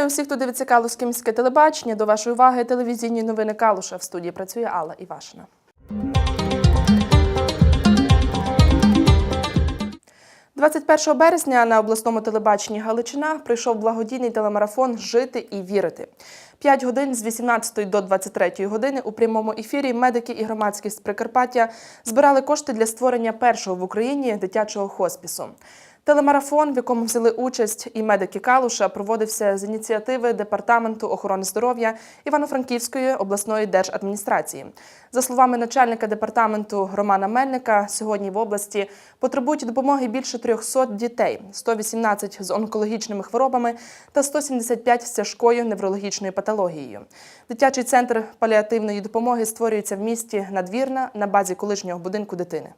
Вітаю усіх, хто дивиться Калузьке міське телебачення. До вашої уваги телевізійні новини Калуша. В студії працює Алла Івашина. «21 березня на обласному телебаченні Галичина прийшов благодійний телемарафон Жити і вірити. П'ять годин з 18 до 23 години у прямому ефірі медики і громадськість Прикарпаття збирали кошти для створення першого в Україні дитячого хоспісу. Телемарафон, в якому взяли участь і медики Калуша, проводився з ініціативи Департаменту охорони здоров'я Івано-Франківської обласної держадміністрації. За словами начальника департаменту Романа Мельника, сьогодні в області потребують допомоги більше 300 дітей, 118 з онкологічними хворобами та 175 з тяжкою неврологічною патологією. Дитячий центр паліативної допомоги створюється в місті Надвірна на базі колишнього будинку дитини.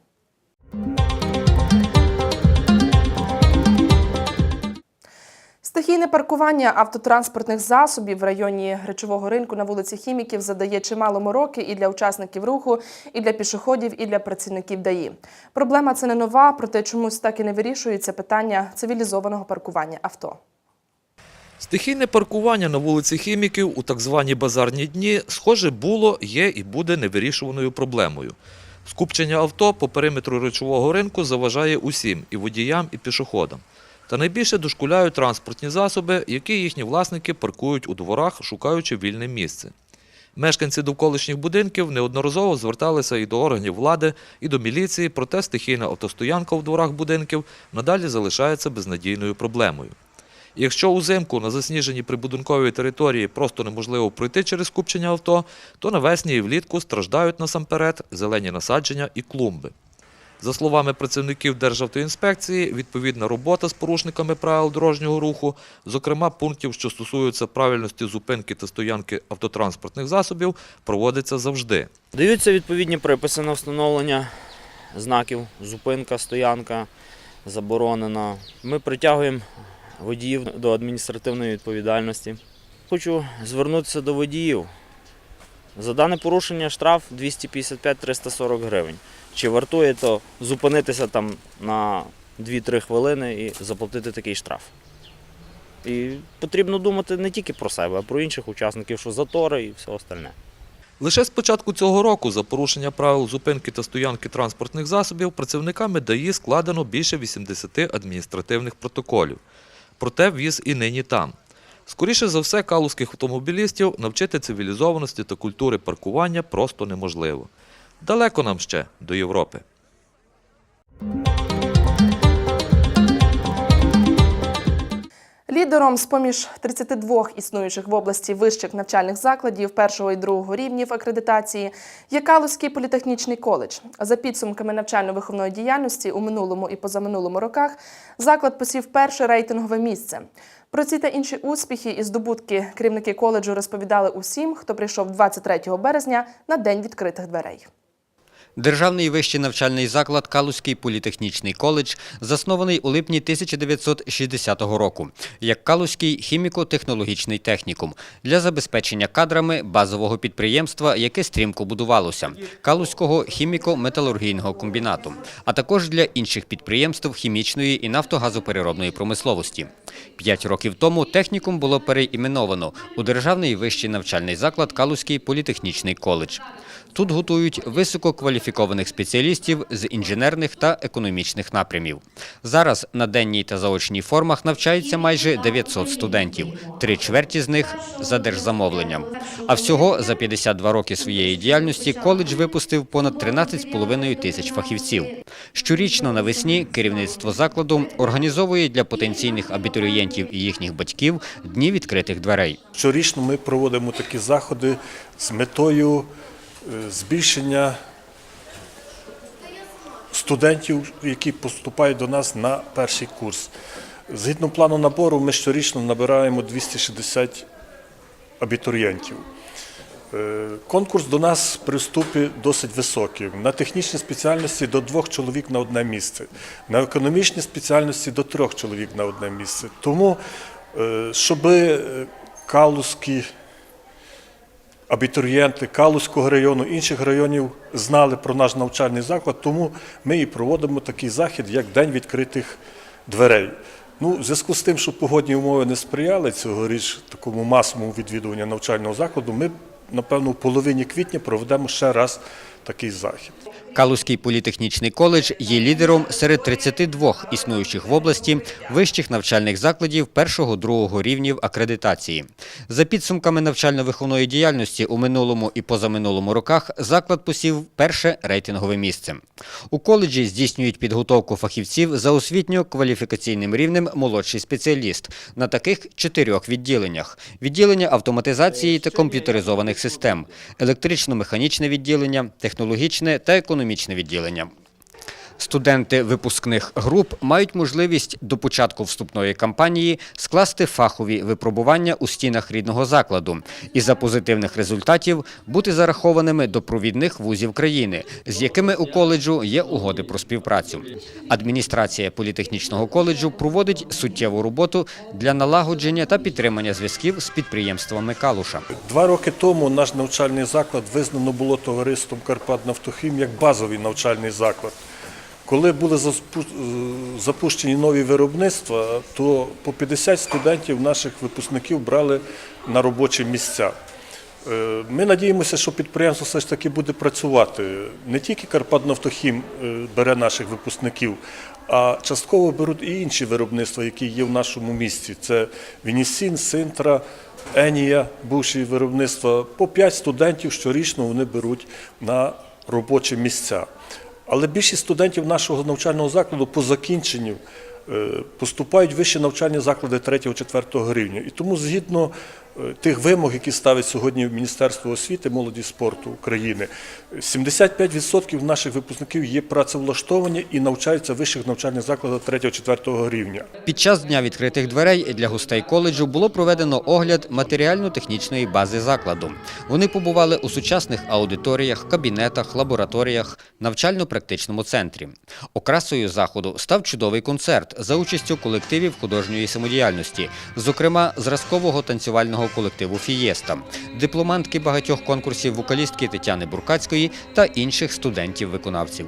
Стихійне паркування автотранспортних засобів в районі речового ринку на вулиці Хіміків задає чимало мороки і для учасників руху, і для пішоходів, і для працівників ДАІ. Проблема це не нова, проте чомусь так і не вирішується питання цивілізованого паркування авто. Стихійне паркування на вулиці Хіміків у так звані базарні дні, схоже, було, є і буде невирішуваною проблемою. Скупчення авто по периметру речового ринку заважає усім – і водіям, і пішоходам. Та найбільше дошкуляють транспортні засоби, які їхні власники паркують у дворах, шукаючи вільне місце. Мешканці довколишніх будинків неодноразово зверталися і до органів влади, і до міліції, проте стихійна автостоянка у дворах будинків надалі залишається безнадійною проблемою. Якщо узимку на засніженій прибудинковій території просто неможливо пройти через скупчення авто, то навесні і влітку страждають насамперед зелені насадження і клумби. За словами працівників Державтоінспекції, відповідна робота з порушниками правил дорожнього руху, зокрема пунктів, що стосуються правильності зупинки та стоянки автотранспортних засобів, проводиться завжди. Даються відповідні приписи на встановлення знаків, зупинка, стоянка заборонена. Ми притягуємо водіїв до адміністративної відповідальності. Хочу звернутися до водіїв. За дане порушення штраф 255-340 гривень. Чи вартує то зупинитися там на 2-3 хвилини і заплатити такий штраф? І потрібно думати не тільки про себе, а про інших учасників, що затори і все остальне. Лише з початку цього року за порушення правил зупинки та стоянки транспортних засобів працівниками ДАІ складено більше 80 адміністративних протоколів. Проте віз і нині там. Скоріше за все, калузьких автомобілістів навчити цивілізованості та культури паркування просто неможливо. Далеко нам ще до Європи. Лідером з поміж 32 існуючих в області вищих навчальних закладів першого і другого рівнів акредитації є Калузький політехнічний коледж. За підсумками навчально-виховної діяльності у минулому і позаминулому роках заклад посів перше рейтингове місце. Про ці та інші успіхи і здобутки керівники коледжу розповідали усім, хто прийшов 23 березня на день відкритих дверей. Державний вищий навчальний заклад Калузький політехнічний коледж заснований у липні 1960 року як Калузький хіміко-технологічний технікум для забезпечення кадрами базового підприємства, яке стрімко будувалося Калузького хіміко-металургійного комбінату, а також для інших підприємств хімічної і нафтогазопереробної промисловості. П'ять років тому технікум було переіменовано у Державний вищий навчальний заклад Калузький політехнічний коледж. Тут готують висококваліфікованих спеціалістів з інженерних та економічних напрямів. Зараз на денній та заочній формах навчається майже 900 студентів, три чверті з них за держзамовленням. А всього за 52 роки своєї діяльності коледж випустив понад 13,5 тисяч фахівців. Щорічно навесні керівництво закладу організовує для потенційних абітурієнтів і їхніх батьків дні відкритих дверей. Щорічно ми проводимо такі заходи з метою збільшення студентів, які поступають до нас на перший курс. Згідно плану набору, ми щорічно набираємо 260 абітурієнтів. Е, Конкурс до нас при вступі досить високий. На технічні спеціальності до двох чоловік на одне місце, на економічні спеціальності до трьох чоловік на одне місце. Тому, е, щоб калузькі абітурієнти Калузького району, інших районів знали про наш навчальний заклад, тому ми і проводимо такий захід, як День відкритих дверей. Ну, в зв'язку з тим, що погодні умови не сприяли цьогоріч такому масовому відвідуванню навчального закладу, ми, напевно, в половині квітня проведемо ще раз такий захід. Калузький політехнічний коледж є лідером серед 32 існуючих в області вищих навчальних закладів першого-другого рівнів акредитації. За підсумками навчально-виховної діяльності у минулому і позаминулому роках заклад посів перше рейтингове місце. У коледжі здійснюють підготовку фахівців за освітньо-кваліфікаційним рівнем молодший спеціаліст на таких чотирьох відділеннях: відділення автоматизації та комп'ютеризованих систем, електрично-механічне відділення, технологічне та економічне відділення. Студенти випускних груп мають можливість до початку вступної кампанії скласти фахові випробування у стінах рідного закладу і за позитивних результатів бути зарахованими до провідних вузів країни, з якими у коледжу є угоди про співпрацю. Адміністрація політехнічного коледжу проводить суттєву роботу для налагодження та підтримання зв'язків з підприємствами Калуша. Два роки тому наш навчальний заклад визнано було товариством Карпатнафтохім як базовий навчальний заклад. Коли були е, запущені нові виробництва, то по 50 студентів наших випускників брали на робочі місця. Е, Ми надіємося, що підприємство все ж таки буде працювати. Не тільки Карпатнафтохім е, бере наших випускників, а частково беруть і інші виробництва, які є в нашому місті. Це Вінісін, Синтра, Енія, бувші виробництва. По 5 студентів щорічно вони беруть на робочі місця. Але більшість студентів нашого навчального закладу по закінченню е, поступають в вищі навчальні заклади 3-4 рівня. І тому згідно тих вимог, які ставить сьогодні Міністерство освіти, молоді спорту України, 75% наших випускників є працевлаштовані і навчаються в вищих навчальних закладах 3-4 рівня. Під час дня відкритих дверей для гостей коледжу було проведено огляд матеріально-технічної бази закладу. Вони побували у сучасних аудиторіях, кабінетах, лабораторіях, навчально-практичному центрі. Окрасою заходу став чудовий концерт за участю колективів художньої самодіяльності, зокрема зразкового танцювального колективу Фієста, дипломантки багатьох конкурсів вокалістки Тетяни Буркацької та інших студентів-виконавців.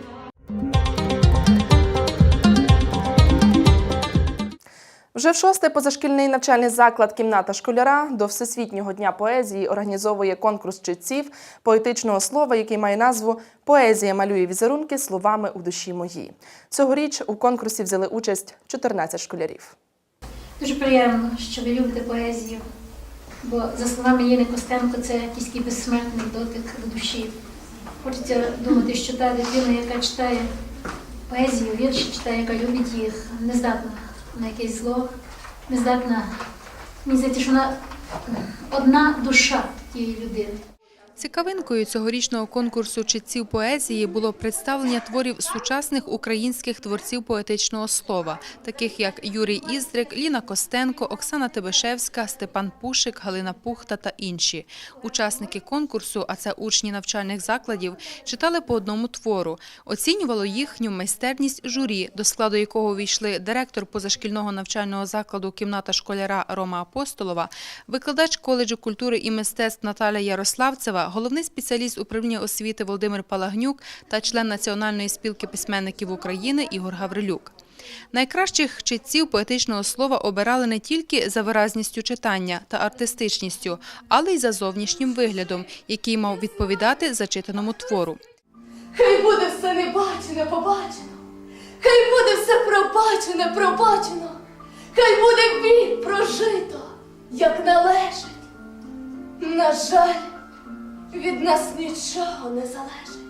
Вже в шостий позашкільний навчальний заклад Кімната школяра до Всесвітнього дня поезії організовує конкурс читців поетичного слова, який має назву Поезія малює візерунки словами у душі моїй. Цьогоріч у конкурсі взяли участь 14 школярів. Дуже приємно, що ви любите поезію, бо за словами Єни Костенко це якийсь безсмертний дотик до душі. Хочеться думати, що та дитина, яка читає поезію, вірші читає, яка любить їх, не здатна на якесь зло, не здатна. Мені здається, що вона одна душа тієї людини. Цікавинкою цьогорічного конкурсу читців поезії було представлення творів сучасних українських творців поетичного слова, таких як Юрій Іздрик, Ліна Костенко, Оксана Тебешевська, Степан Пушик, Галина Пухта та інші. Учасники конкурсу, а це учні навчальних закладів, читали по одному твору. Оцінювало їхню майстерність журі, до складу якого увійшли директор позашкільного навчального закладу кімната школяра Рома Апостолова, викладач коледжу культури і мистецтв Наталя Ярославцева, головний спеціаліст управління освіти Володимир Палагнюк та член Національної спілки письменників України Ігор Гаврилюк. Найкращих читців поетичного слова обирали не тільки за виразністю читання та артистичністю, але й за зовнішнім виглядом, який мав відповідати зачитаному твору. Хай буде все небачене, побачено. Хай буде все пробачене, пробачено. Хай буде біль прожито, як належить. На жаль, від нас нічого не залежить.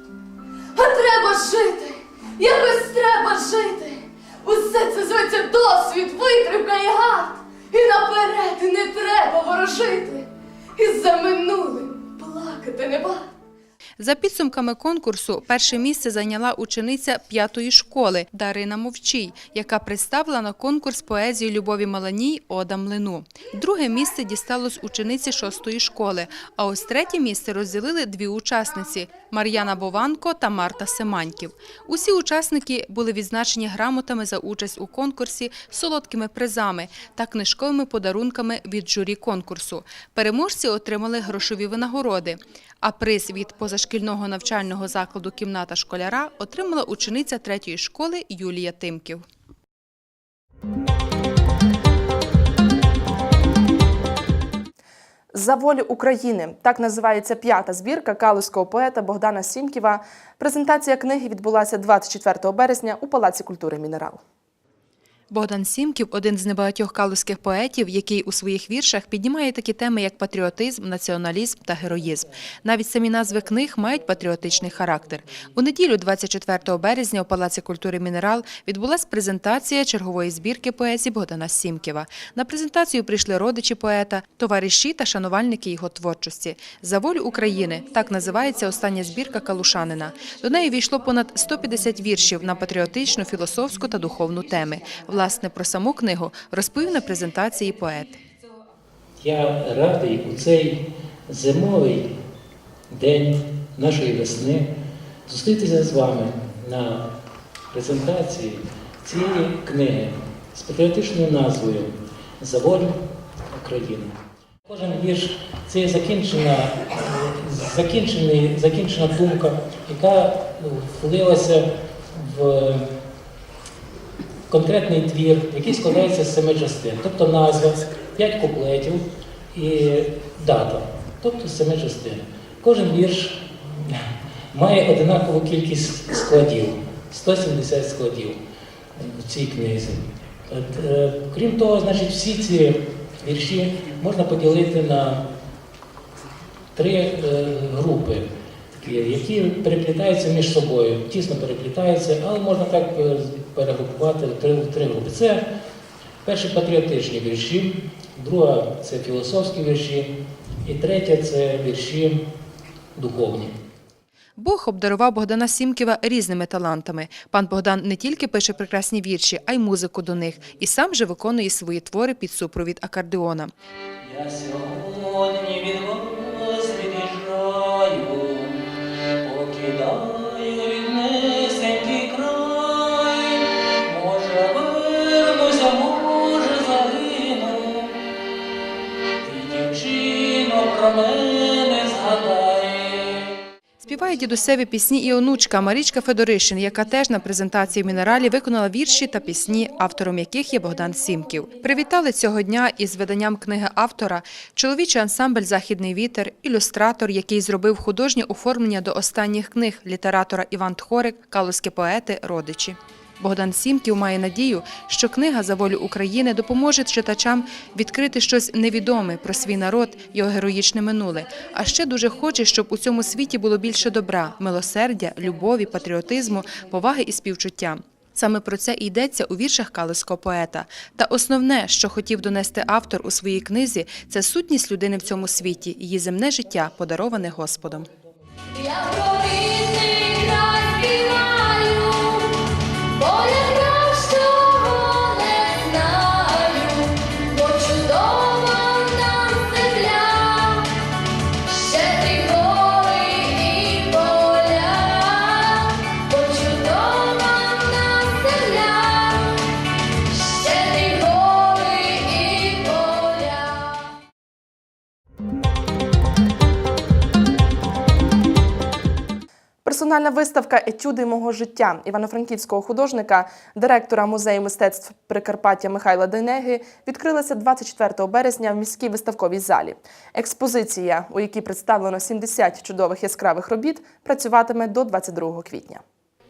А треба жити, якось треба жити. Усе це зветься досвід, витримка і гад. І наперед не треба ворожити. І за минулим плакати не варто. За підсумками конкурсу, перше місце зайняла учениця п'ятої школи Дарина Мовчій, яка представила на конкурс поезію Любові Маланій Ода Млину. Друге місце дісталось учениці шостої школи, а ось третє місце розділили дві учасниці – Мар'яна Бованко та Марта Семаньків. Усі учасники були відзначені грамотами за участь у конкурсі, солодкими призами та книжковими подарунками від журі конкурсу. Переможці отримали грошові винагороди. А приз від позашкільного шкільного навчального закладу Кімната школяра отримала учениця третьої школи Юлія Тимків. За волю України так називається п'ята збірка калузького поета Богдана Сімківа. Презентація книги відбулася 24 березня у Палаці культури Мінерал. Богдан Сімків один з небагатьох калузьких поетів, який у своїх віршах піднімає такі теми, як патріотизм, націоналізм та героїзм. Навіть самі назви книг мають патріотичний характер. У неділю, 24 березня, у Палаці культури Мінерал відбулася презентація чергової збірки поезії Богдана Сімківа. На презентацію прийшли родичі поета, товариші та шанувальники його творчості. За волю України так називається остання збірка Калушанина. До неї війшло понад 150 віршів на патріотичну, філософську та духовну теми. Власне, про саму книгу розповів на презентації поет. Я радий у цей зимовий день нашої весни зустрітися з вами на презентації цієї книги з патріотичною назвою За волю України. Кожен вірш це закінчена, закінчена думка, яка влилася в конкретний твір, який складається з семи частин, тобто назва, п'ять куплетів і дата, тобто з семи частин. Кожен вірш має одинакову кількість складів 170 складів в цій книзі. Е, Крім того, значить, всі ці вірші можна поділити на три е, групи, які переплітаються між собою, тісно переплітаються, але можна так е, перегрупувати три, три групи. Це перші патріотичні вірші, друга це філософські вірші, і третя це вірші духовні. Бог обдарував Богдана Сімківа різними талантами. Пан Богдан не тільки пише прекрасні вірші, а й музику до них. І сам же виконує свої твори під супровід акордеона. Я сьогодні про. Співає дідусеві пісні і онучка Марічка Федоришин, яка теж на презентації мінералі виконала вірші та пісні, автором яких є Богдан Сімків. Привітали цього дня із виданням книги автора чоловічий ансамбль Західний вітер, ілюстратор, який зробив художнє оформлення до останніх книг літератора Іван Тхорик, калузькі поети, родичі. Богдан Сімків має надію, що книга за волю України допоможе читачам відкрити щось невідоме про свій народ, його героїчне минуле. А ще дуже хоче, щоб у цьому світі було більше добра, милосердя, любові, патріотизму, поваги і співчуття. Саме про це і йдеться у віршах калузького поета. Та основне, що хотів донести автор у своїй книзі, це сутність людини в цьому світі, її земне життя, подароване Господом. Я Персональна виставка Етюди мого життя івано-франківського художника, директора музею мистецтв Прикарпаття Михайла Денеги відкрилася 24 березня в міській виставковій залі. Експозиція, у якій представлено 70 чудових яскравих робіт, працюватиме до 22 квітня.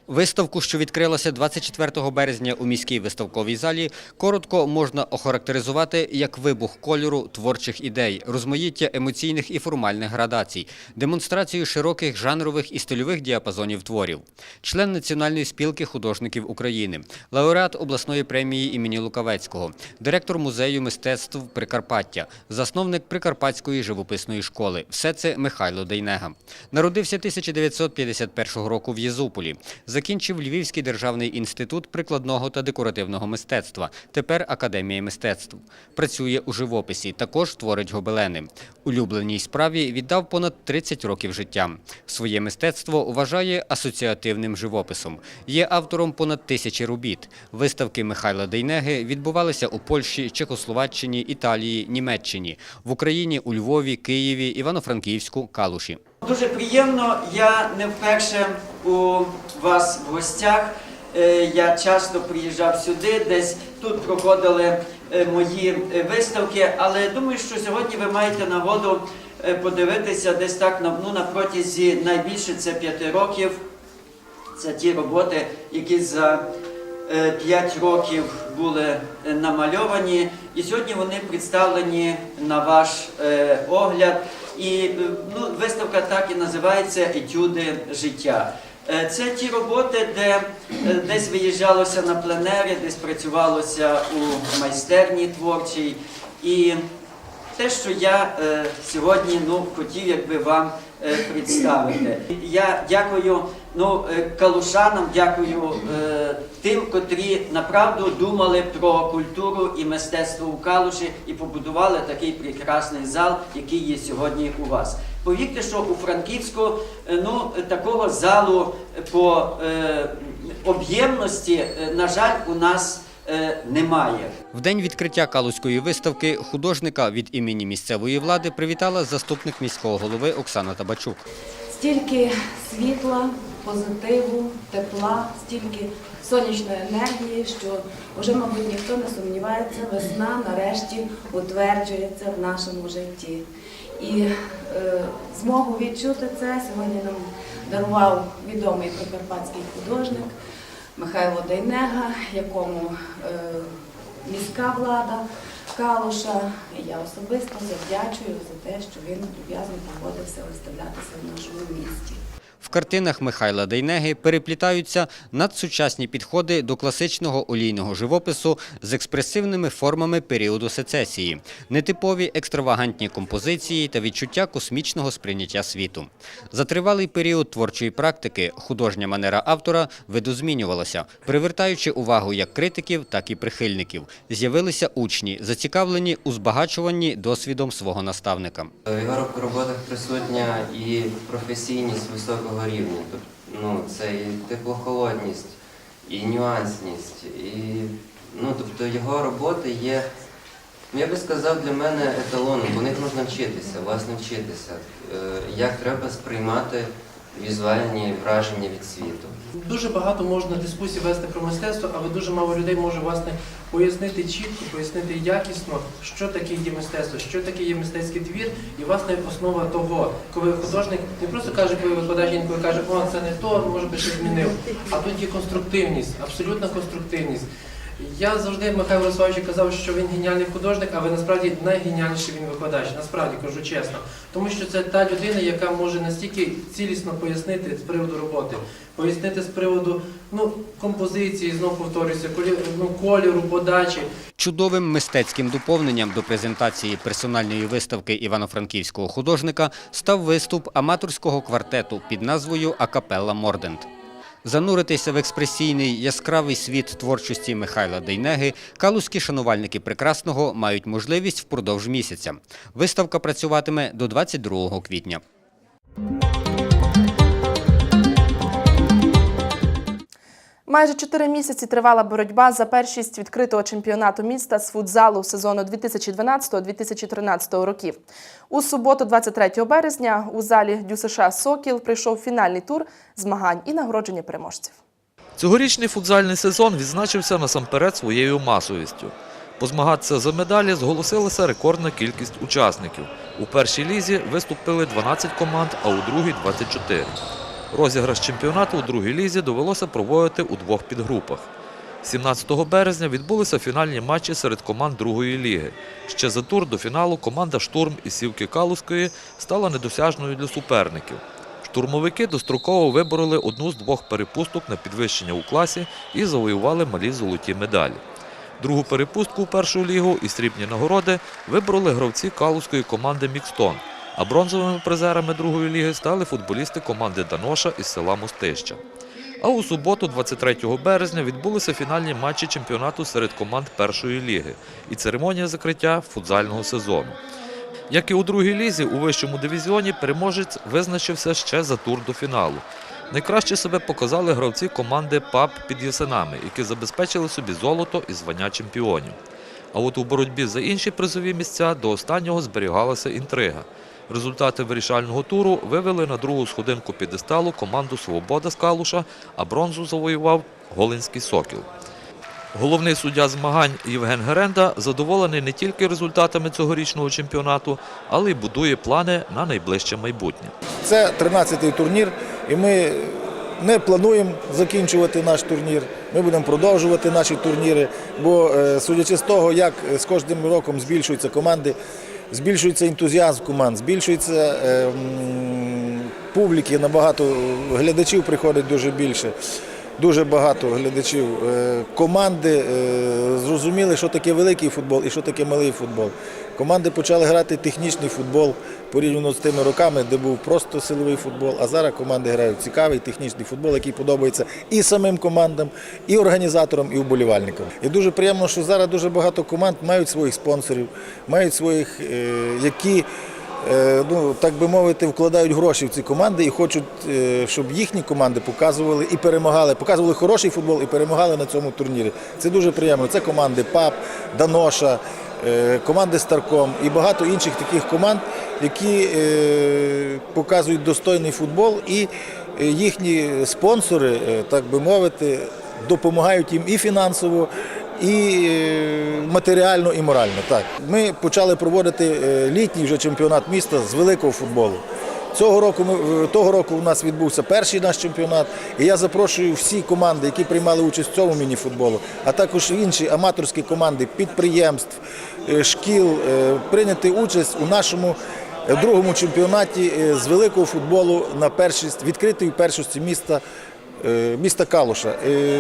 Виставку, що відкрилася 24 березня у міській виставковій залі, коротко можна охарактеризувати як вибух кольору творчих ідей, розмаїття емоційних і формальних градацій, демонстрацію широких жанрових і стильових діапазонів творів. Член Національної спілки художників України, лауреат обласної премії імені Лукавецького, директор музею мистецтв Прикарпаття, засновник Прикарпатської живописної школи. Все це Михайло Дейнега. Народився 1951 року в Єзуполі. Закінчив Львівський державний інститут прикладного та декоративного мистецтва, тепер Академія мистецтв. Працює у живописі, також творить гобелени. Улюбленій справі віддав понад 30 років життя. Своє мистецтво вважає асоціативним живописом. Є автором понад тисячі робіт. Виставки Михайла Дейнеги відбувалися у Польщі, Чехословаччині, Італії, Німеччині, в Україні у Львові, Києві, Івано-Франківську, Калуші. Дуже приємно, я не вперше у вас в гостях. Е, Я часто приїжджав сюди, десь тут проходили е, мої е, виставки, але думаю, що сьогодні ви маєте нагоду подивитися десь так ну, на протязі найбільше це п'яти років. Це ті роботи, які за 5 років були намальовані, і сьогодні вони представлені на ваш огляд. І ну, виставка так і називається Етюди життя. Е, Це ті роботи, де е, десь виїжджалося на пленери, десь працювалося у майстерні творчій. І те, що я е, сьогодні ну, хотів якби вам представити. Я дякую ну, калушанам, дякую тим, котрі направду думали про культуру і мистецтво у Калуші і побудували такий прекрасний зал, який є сьогодні у вас. Повірте, що у Франківську е, ну, такого залу по е, об'ємності, е, на жаль, у нас е, немає. В день відкриття Калузької виставки художника від імені місцевої влади привітала заступник міського голови Оксана Табачук. Стільки світла, позитиву, тепла, стільки сонячної енергії, що вже, мабуть, ніхто не сумнівається, весна нарешті утверджується в нашому житті. І е, змогу відчути це сьогодні нам дарував відомий прикарпатський художник Михайло Дейнега, якому е, міська влада Калуша. Я особисто завдячую за те, що він люб'язно погодився виставлятися в нашому місті. В картинах Михайла Дейнеги переплітаються надсучасні підходи до класичного олійного живопису з експресивними формами періоду сецесії, нетипові екстравагантні композиції та відчуття космічного сприйняття світу. За тривалий період творчої практики художня манера автора видозмінювалася, привертаючи увагу як критиків, так і прихильників. З'явилися учні, зацікавлені у збагачуванні досвідом свого наставника. В його роботах присутня і професійність високого Тобто, ну, це і теплохолодність, і нюансність. І, ну, тобто його роботи є, ну, я би сказав, для мене еталоном, бо них можна вчитися, власне вчитися, е, як треба сприймати візуальні враження від світу. Дуже багато можна дискусій вести про мистецтво, але дуже мало людей може власне пояснити чітко, пояснити якісно, що таке є мистецтво, що таке є мистецький твір, і власне основа того, коли художник не просто каже, коли викладач інколи каже, о, це не то, може би ще змінив. А тут є конструктивність, абсолютна конструктивність. Я завжди Михайло Ярославович казав, що він геніальний художник, але насправді найгеніальніший він викладач. Насправді кажу чесно. Тому що це та людина, яка може настільки цілісно пояснити з приводу роботи, пояснити з приводу ну, композиції, знову повторюся, ну, кольору, подачі. Чудовим мистецьким доповненням до презентації персональної виставки івано-франківського художника став виступ аматорського квартету під назвою Акапелла Мордент. Зануритися в експресійний яскравий світ творчості Михайла Дейнеги калузькі шанувальники прекрасного мають можливість впродовж місяця. Виставка працюватиме до 22 квітня. Майже чотири місяці тривала боротьба за першість відкритого чемпіонату міста з футзалу сезону 2012-2013 років. У суботу, 23 березня, у залі ДЮСШ Сокіл прийшов фінальний тур змагань і нагородження переможців. Цьогорічний футзальний сезон відзначився насамперед своєю масовістю. Позмагатися за медалі зголосилася рекордна кількість учасників. У першій лізі виступили 12 команд, а у другій – 24. Розіграш чемпіонату у другій лізі довелося проводити у двох підгрупах. 17 березня відбулися фінальні матчі серед команд другої ліги. Ще за тур до фіналу команда «Штурм» із Сівки Калузької стала недосяжною для суперників. Штурмовики достроково вибороли одну з двох перепусток на підвищення у класі і завоювали малі золоті медалі. Другу перепустку у першу лігу і срібні нагороди вибороли гравці калузької команди Мікстон, а бронзовими призерами другої ліги стали футболісти команди Даноша із села Мостища. А у суботу, 23 березня, відбулися фінальні матчі чемпіонату серед команд першої ліги і церемонія закриття футзального сезону. Як і у другій лізі, у вищому дивізіоні переможець визначився ще за тур до фіналу. Найкраще себе показали гравці команди ПАП під Ясенами, які забезпечили собі золото і звання чемпіонів. А от у боротьбі за інші призові місця до останнього зберігалася інтрига. Результати вирішального туру вивели на другу сходинку підесталу команду Свобода з Калуша, а бронзу завоював Голинський Сокіл. Головний суддя змагань Євген Геренда задоволений не тільки результатами цьогорічного чемпіонату, але й будує плани на найближче майбутнє. Це 13-й турнір, і ми не плануємо закінчувати наш турнір. Ми будемо продовжувати наші турніри, бо е, судячи з того, як з кожним роком збільшуються команди, збільшується ентузіазм команд, збільшується е, публіки, набагато глядачів приходить дуже більше. Дуже багато глядачів. Е, Команди е, зрозуміли, що таке великий футбол і що таке малий футбол. Команди почали грати технічний футбол порівняно з тими роками, де був просто силовий футбол. А зараз команди грають цікавий технічний футбол, який подобається і самим командам, і організаторам, і вболівальникам. І дуже приємно, що зараз дуже багато команд мають своїх спонсорів, мають своїх, е, які е, ну, так би мовити, вкладають гроші в ці команди і хочуть, е, щоб їхні команди показували і перемагали, показували хороший футбол і перемагали на цьому турнірі. Це дуже приємно. Це команди ПАП, Даноша, команди Старком і багато інших таких команд, які е, показують достойний футбол, і е, їхні спонсори, е, так би мовити, допомагають їм і фінансово, і е, матеріально, і морально. Так. Ми почали проводити е, літній вже чемпіонат міста з великого футболу. Цього року ми е, того року у нас відбувся перший наш чемпіонат, і я запрошую всі команди, які приймали участь в цьому міні-футболу, а також інші аматорські команди підприємств, е, шкіл, е, прийняти участь у нашому е, другому чемпіонаті з великого футболу на першість відкритої першості міста. Міста Калуша.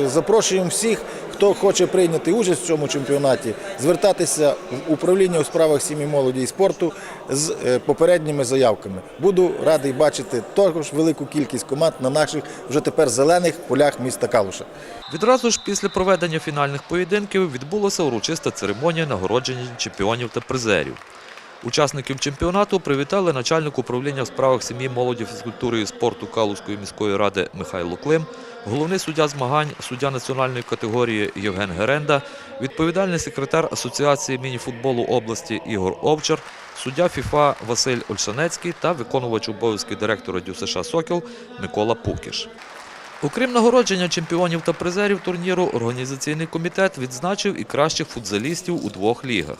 Запрошуємо всіх, хто хоче прийняти участь в цьому чемпіонаті, звертатися в управління у справах сім'ї, молоді і спорту з е, попередніми заявками. Буду радий бачити також велику кількість команд на наших вже тепер зелених полях міста Калуша. Відразу ж після проведення фінальних поєдинків відбулася урочиста церемонія нагородження чемпіонів та призерів. Учасників чемпіонату привітали начальник управління в справах сім'ї, молоді, фізкультури і спорту Калузької міської ради Михайло Клим, головний суддя змагань, суддя національної категорії Євген Геренда, відповідальний секретар Асоціації мініфутболу області Ігор Овчар, суддя ФІФА Василь Ольшанецький та виконувач обов'язків директора ДЮСШ «Сокіл» Микола Пукіш. Окрім нагородження чемпіонів та призерів турніру, організаційний комітет відзначив і кращих футзалістів у двох лігах.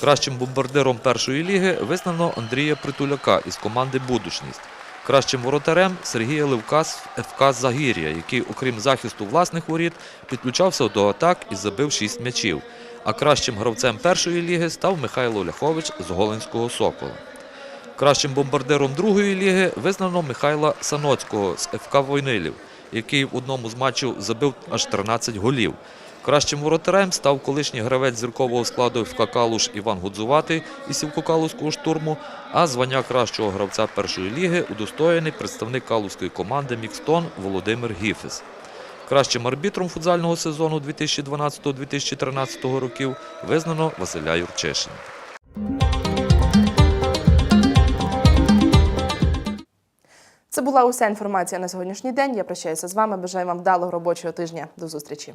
Кращим бомбардиром першої ліги визнано Андрія Притуляка із команди Будушність. Кращим воротарем Сергія Левка з ФК Загір'я, який, окрім захисту власних воріт, підключався до атак і забив шість м'ячів. А кращим гравцем першої ліги став Михайло Ляхович з Голинського Сокола. Кращим бомбардиром другої ліги визнано Михайла Саноцького з ФК Войнилів, який в одному з матчів забив аж 13 голів. Кращим воротарем став колишній гравець зіркового складу ФК Калуш Іван Гудзуватий із Сівкокалузького штурму, а звання кращого гравця першої ліги удостоєний представник калузької команди Мікстон Володимир Гіфес. Кращим арбітром футзального сезону 2012-2013 років визнано Василя Юрчишина. Це була уся інформація на сьогоднішній день. Я прощаюся з вами. Бажаю вам вдалого робочого тижня. До зустрічі.